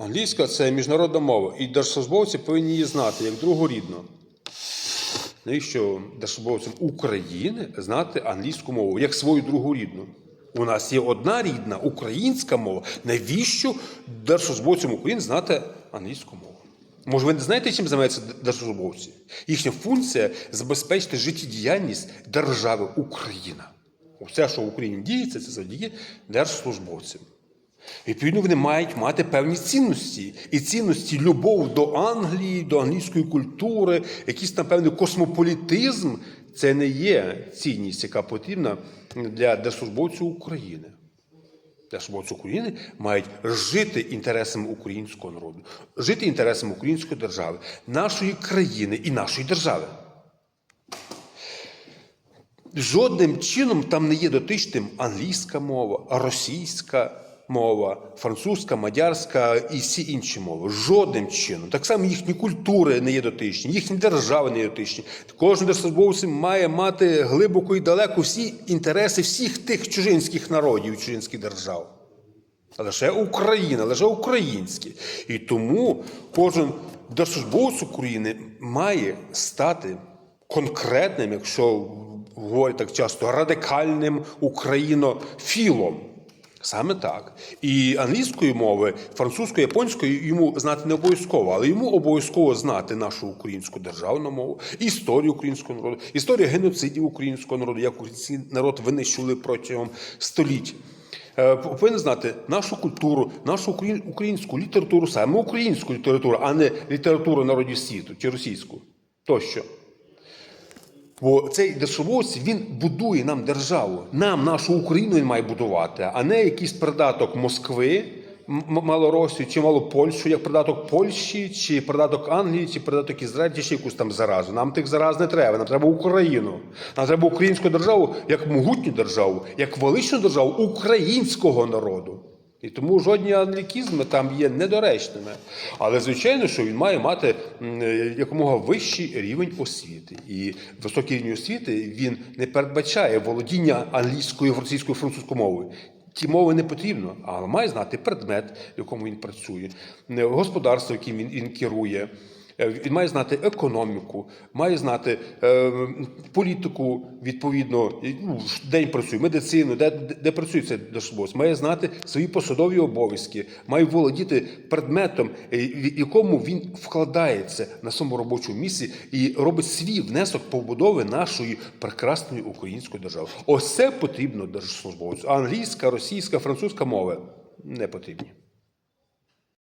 Англійська це міжнародна мова, і держслужбовці повинні її знати як другорідну. Навіщо держслужбовцям України знати англійську мову як свою другорідну? У нас є одна рідна українська мова. Навіщо держслужбовцям України знати англійську мову? Може, ви не знаєте, чим займаються держслужбовці? Їхня функція забезпечити життєдіяльність держави Україна. Все, що в Україні діється, це завдяки держслужбовцям. Відповідно, вони мають мати певні цінності. І цінності любов до Англії, до англійської культури, якийсь там певний космополітизм це не є цінність, яка потрібна для держслужбовців України. Держслужбовці України мають жити інтересами українського народу, жити інтересами української держави, нашої країни і нашої держави. Жодним чином там не є дотичним англійська мова, російська мова, французька, мадярська і всі інші мови. Жодним чином. Так само їхні культури не є дотичні, їхні держави не є дотичні. Кожен держслужбовець має мати глибоко і далеко всі інтереси всіх тих чужинських народів, чужинських держав. Лише Україна, лише українські. І тому кожен держслужбовець України має стати конкретним, якщо говорять так часто, радикальним українофілом. Саме так. І англійської мови, французької, японської йому знати не обов'язково, але йому обов'язково знати нашу українську державну мову, історію українського народу, історію геноцидів українського народу, як український народ винищували протягом століть. Е, Повинен знати нашу культуру, нашу українську літературу, саме українську літературу, а не літературу народів світу чи російську тощо. Бо цей держслужбовець він будує нам державу. Нам нашу Україну він має будувати, а не якийсь придаток Москви, Малоросію чи Малопольщу, як придаток Польщі, чи придаток Англії, чи придаток Ізраїлю, чи якусь там заразу. Нам тих зараз не треба. Нам треба Україну. Нам треба українську державу як могутню державу, як величну державу українського народу. І тому жодні англікізми там є недоречними. Але звичайно, що він має мати е, якомога вищий рівень освіти. І високий рівень освіти він не передбачає володіння англійською, російською, французькою мовою. Ті мови не потрібно, але має знати предмет, в якому він працює, е, господарство, яким він, керує. Е, Він має знати економіку, має знати е, політику, відповідно, ну, день працює, медицину, де, де, де працює цей держслужбовець, має знати свої посадові обов'язки, має володіти предметом, е, якому він вкладається на своєму робочому місці і робить свій внесок побудови нашої прекрасної української держави. Ось це потрібно держслужбовцю. Англійська, російська, французька мови не потрібні.